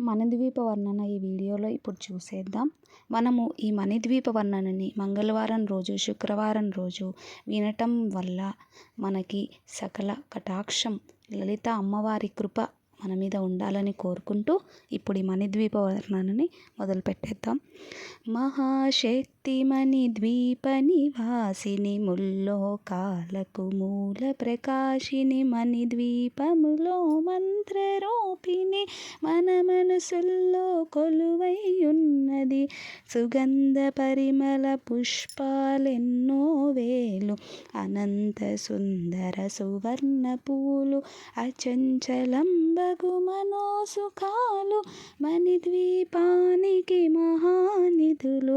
మణిద్వీప వర్ణన ఈ వీడియోలో ఇప్పుడు చూసేద్దాం. మనము ఈ మణిద్వీప వర్ణనని మంగళవారం రోజు శుక్రవారం రోజు వినటం వల్ల మనకి సకల కటాక్షం లలిత అమ్మవారి కృప మన మీద ఉండాలని కోరుకుంటూ ఇప్పుడు ఈ మణిద్వీప వర్ణనని మొదలుపెట్టేద్దాం. మహాశక్తి మణిద్వీప నివాసిని ముల్లోకాలకు మూల ప్రకాశిని మణి ద్వీపములో మంత్రరూపిణి మన మనసుల్లో కొలువై ఉన్నది సుగంధ పరిమళ పుష్పాలెన్నో వేలు అనంత సుందర సువర్ణ పూలు అచంచలంబగు మనోసుఖాలు మణిద్వీపానికి మహానిధులు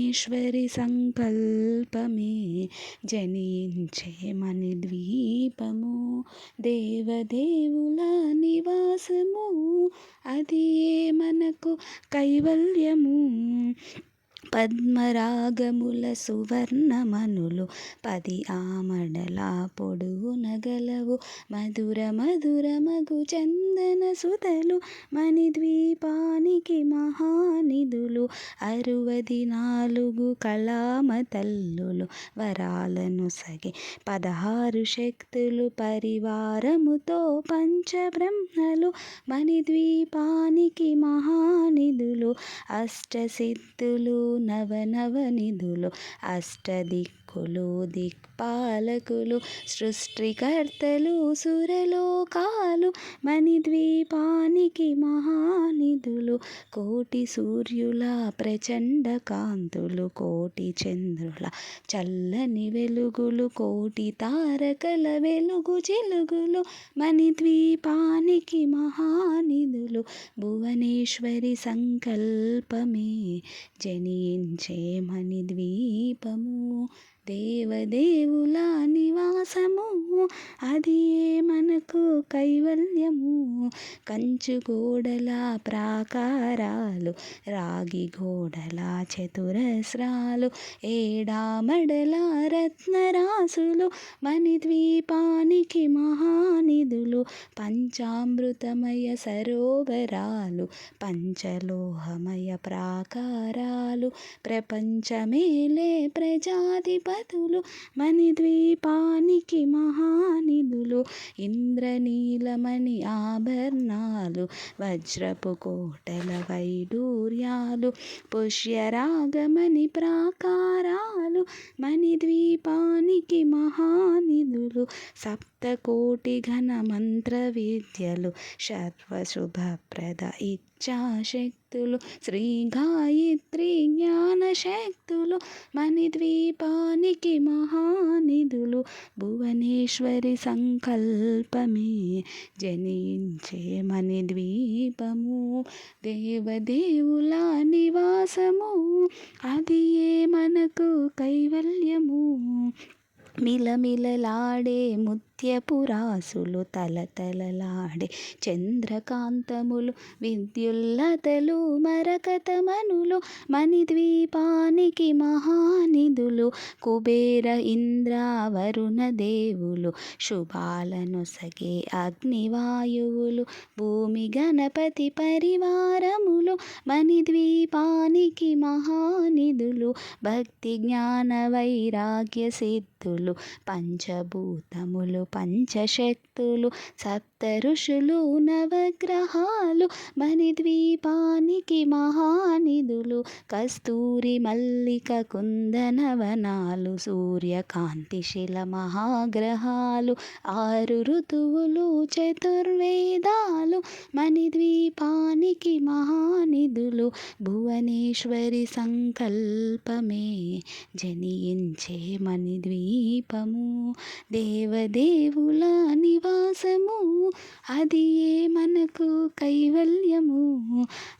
పరమేశ్వరి సంకల్పమే జనించే మణిద్వీపము. దేవదేవుల నివాసము అది మనకు కైవల్యము. పద్మరాగముల సువర్ణమనులు పది ఆమడల పొడువు గలవు మధుర మధుర మగు చందన సుతలు మణి ద్వీపానికి మహానిధులు. అరువది నాలుగు కళామ తల్లులు వరాలను సగే పదహారు శక్తులు పరివారముతో పంచబ్రహ్మలు మణి ద్వీపానికి మహానిధులు. అష్టసిద్ధులు నవనవనిధులు అష్టదిక్కులు దిక్పాలకులు సృష్టికర్తలు సురలోకాలు మణిద్వీపానికి మహానిధులు కోటి సూర్యుల ప్రచండ కాంతులు కోటి చంద్రుల చల్లని వెలుగులు కోటి తారకల వెలుగు చిలుగులు మణిద్వీపానికి మహానిధులు భువనేశ్వరి సంకల్పమే జనించే మణిద్వీపము దేవదేవుల నివాసము అది మనకు కైవల్యము? కంచు గోడల ప్రాకారాలు రాగి గోడల చతురస్రాలు ఏడామడల రత్నరాసులు మణిద్వీపానికి మహానిధులు పంచామృతమయ సరోవరాలు పంచలోహమయ ప్రాకారాలు ప్రపంచమేలే బదులు మని ద్వీపానికి మహానిధులు ఇంద్రనీలమణి ఆభరణాలు వజ్రపు కోటల వైడూర్యాలు పుష్యరాగమణి ప్రాకారాలు మణిద్వీపానికి మహానిధులు సప్తకోటి ఘన మంత్ర విద్యలు సర్వశుభప్రద శక్తులు శ్రీ గాయత్రి జ్ఞానశక్తులు మణిద్వీపానికి మహానిధులు భువనేశ్వరి సంకల్పమే జనించే మణిద్వీపము. దేవదేవుల నివాసము అది ఏ మనకు కైవల్యము? మిలమిలలాడే నిత్యపురాసులు తలతలలాడే చంద్రకాంతములు విద్యుల్లతలు మరకతమనులు మణిద్వీపానికి మహానిధులు కుబేర ఇంద్ర వరుణ దేవులు శుభాలను సగే అగ్నివాయువులు భూమి గణపతి పరివారములు మణిద్వీపానికి మహానిధులు భక్తి జ్ఞాన వైరాగ్య సిద్ధులు పంచభూతములు పంచశక్తులు సప్త ఋషులు నవగ్రహాలు మని ద్వీపానికి మహానిధులు కస్తూరి మల్లిక కుందనవనాలు సూర్యకాంతి శిల మహాగ్రహాలు ఆరు ఋతువులు చతుర్వేదాలు మణిద్వీపానికి మహానిధులు భువనేశ్వరి సంకల్పమే జనించే మని ద్వీపము దేవదేవుల నివాసము అది ఏ మనకు కైవల్యము?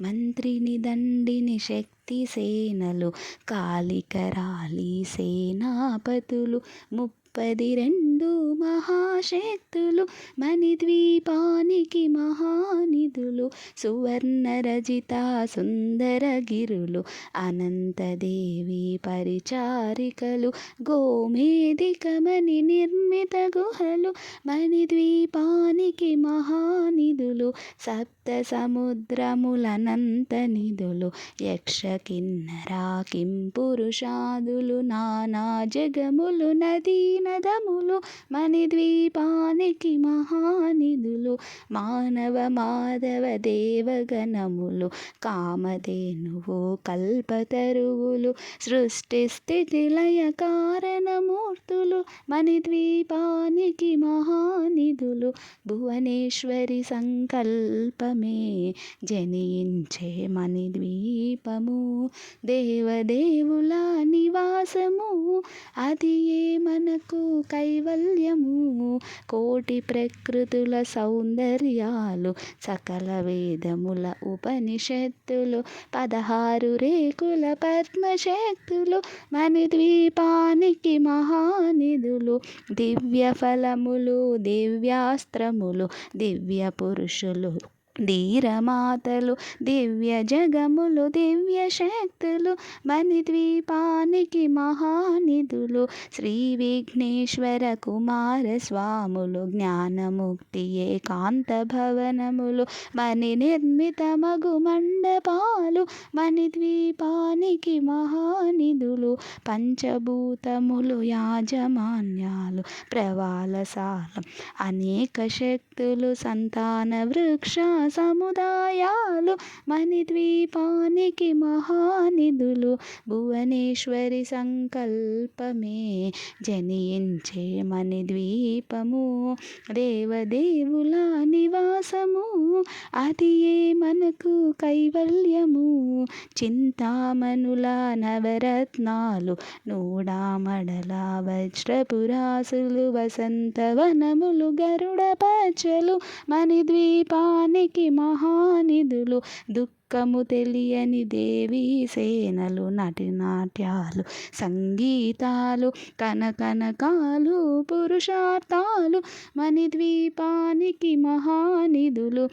మంత్రిని దండిని శక్తి సేనలు కాలికరాలి సేనాపతులు ముప్పది రెండు మహా మహాశక్తులు మణిద్వీపానికి మహానిధులు సువర్ణరజిత సుందరగిరులు అనంతదేవి పరిచారికలు గోమేధికమని నిర్మిత గుహలు మణి ద్వీపానికి మహానిధులు సప్త సముద్రములనంత నిధులు యక్ష కిన్నరా కిం పురుషాదులు నానా జగములు నదీ నదములు మణిద్వీపానికి మహానిధులు మానవ మాధవ దేవగణములు కామధేనువు కల్పతరువులు సృష్టి స్థితి లయ కారణమూర్తులు మణిద్వీపానికి మహానిధులు భువనేశ్వరి సంకల్పమే జనించే మణిద్వీపము. దేవదేవుల నివాసము అది ఏ మనకు కైవల్యము? కోటి ప్రకృతుల సౌందర్యాలు సకల వేదముల ఉపనిషత్తులు పదహారు రేకుల పద్మశక్తులు మణిద్వీపానికి మహానిధులు దివ్య ఫలములు దివ్యాస్త్రములు దివ్య పురుషులు ధీరమాతలు దివ్య జగములు దివ్య శక్తులు మణిద్వీపానికి మహానిధులు శ్రీ విఘ్నేశ్వర కుమార స్వాములు జ్ఞానముక్తి ఏకాంత భవనములు మని నిర్మిత మగు మండపాలు మణిద్వీపానికి మహానిధులు పంచభూతములు యాజమాన్యాలు ప్రవాలసాలం అనేక శక్తులు సంతాన వృక్ష సముదాయాలు మణిద్వీపానికి మహానిధులు భువనేశ్వరి సంకల్పమే జనించే మణిద్వీపము. దేవదేవుల నివాసము అది ఏ మనకు కైవల్యము? చింతామణుల నవరత్నాలు నూడామడల వజ్రపురాసులు వసంతవనములు గరుడ పచ్చలు మణిద్వీపానికి మహానిధులు దుఃఖము తెలియని దేవి సేనలు నటినాట్యాలు సంగీతాలు కనకనకాలు పురుషార్థాలు మణిద్వీపానికి మహానిధులు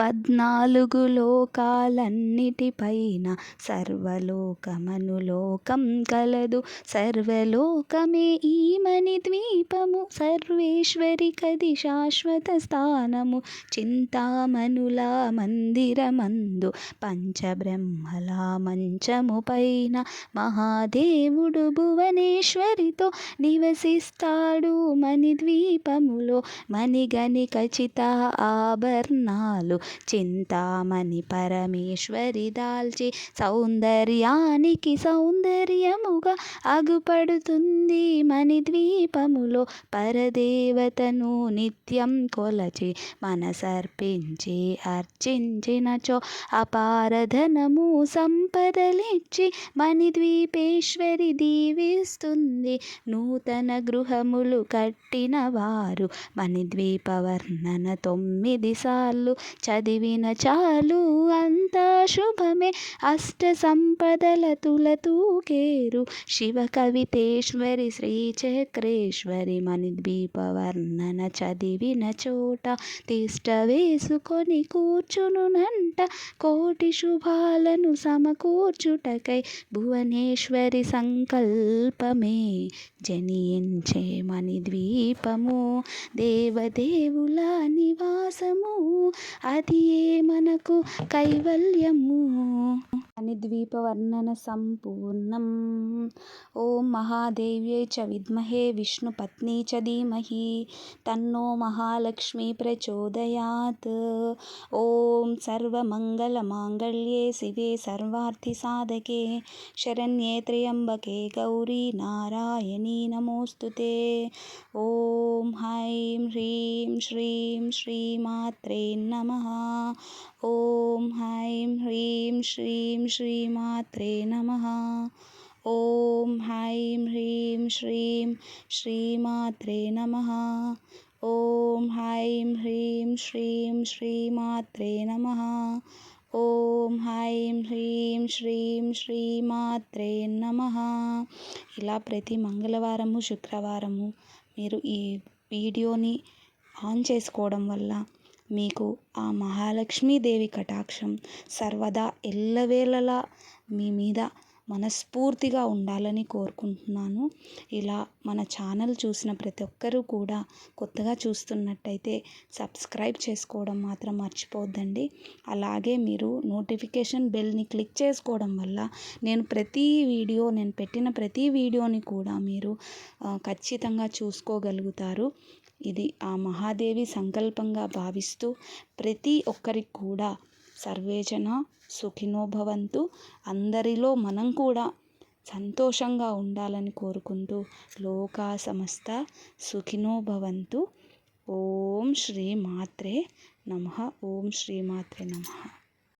పద్నాలుగు లోకాలన్నిటిపైన సర్వలోకమనులోకం కలదు. సర్వలోకమే ఈ మణి ద్వీపము సర్వేశ్వరి కది శాశ్వత స్థానము. చింతామనుల మందిరమందు పంచబ్రహ్మల మంచము పైన మహాదేవుడు భువనేశ్వరితో నివసిస్తాడు. మణిద్వీపములో మణిగని ఖచ్చిత ఆభరణాలు చింతామణి పరమేశ్వరి దాల్చి సౌందర్యానికి సౌందర్యముగా అగుపడుతుంది మణిద్వీపములో పరదేవతను నిత్యం కొలచి మనసర్పించి అర్చించినచో అపారధనము సంపదలిచ్చి మణిద్వీపేశ్వరి దీవిస్తుంది. నూతన గృహములు కట్టిన వారు మణిద్వీపవర్ణన తొమ్మిది సార్లు చదివిన చాలు అంతా శుభమే. అష్ట సంపదల తులతూకేరు శివ కవితేశ్వరి శ్రీ చక్రేశ్వరి మణిద్వీప చదివిన చోట తిష్ట వేసుకొని కూర్చునునంట కోటి శుభాలను సమకూర్చుటకై భువనేశ్వరి సంకల్పమే. జనించే మణిద్వీపము దేవదేవుల నివాసము. అది ఏ మనకు కైవల్యము. మణిద్వీప వర్ణన సంపూర్ణం. ఓం మహాదేవ్యే చ విద్మహే విష్ణుపత్ని చ ధీమహి. తన్నో మహాలక్ష్మి ప్రచోదయాత్. ఓం సర్వమంగళమాంగళ్యే శివే సర్వార్థి సాధకే. శరణ్యే త్ర్యంబకే గౌరీ నారాయణీ నమోస్తుతే. ఓం హైం హ్రీం శ్రీం శ్రీమాత్రే నమః. ఓం హైం హ్రీం శ్రీం శ్రీమాత్రే నమః ఓం హైం హ్రీం శ్రీం శ్రీమాత్రే నమ ఓం హైం హ్రీం శ్రీం శ్రీమాత్రే నమ ఓం హైం హ్రీం శ్రీం శ్రీమాత్రే నమ ఇలా ప్రతి మంగళవారము శుక్రవారము మీరు ఈ వీడియోని ఆన్ చేసుకోవడం వల్ల మీకు ఆ మహాలక్ష్మీదేవి కటాక్షం సర్వదా ఎల్లవేళలా మీ మీద మనస్ఫూర్తిగా ఉండాలని కోరుకుంటున్నాను. ఇలా మన ఛానల్ చూసిన ప్రతి ఒక్కరూ కూడా కొత్తగా చూస్తున్నట్టయితే సబ్స్క్రైబ్ చేసుకోవడం మాత్రం మర్చిపోద్దండి అలాగే మీరు నోటిఫికేషన్ బెల్ని క్లిక్ చేసుకోవడం వల్ల నేను ప్రతి వీడియో నేను పెట్టిన ప్రతి వీడియోని కూడా మీరు ఖచ్చితంగా చూసుకోగలుగుతారు. ఇది ఆ మహాదేవి సంకల్పంగా భావిస్తూ ప్రతి ఒక్కరికి కూడా సర్వేజన సుఖినోభవంతు అందరిలో మనం కూడా సంతోషంగా ఉండాలని కోరుకుంటూ లోకా సమస్త సుఖినోభవంతు ఓం శ్రీ మాత్రే నమ. ఓం శ్రీ మాత్రే నమ.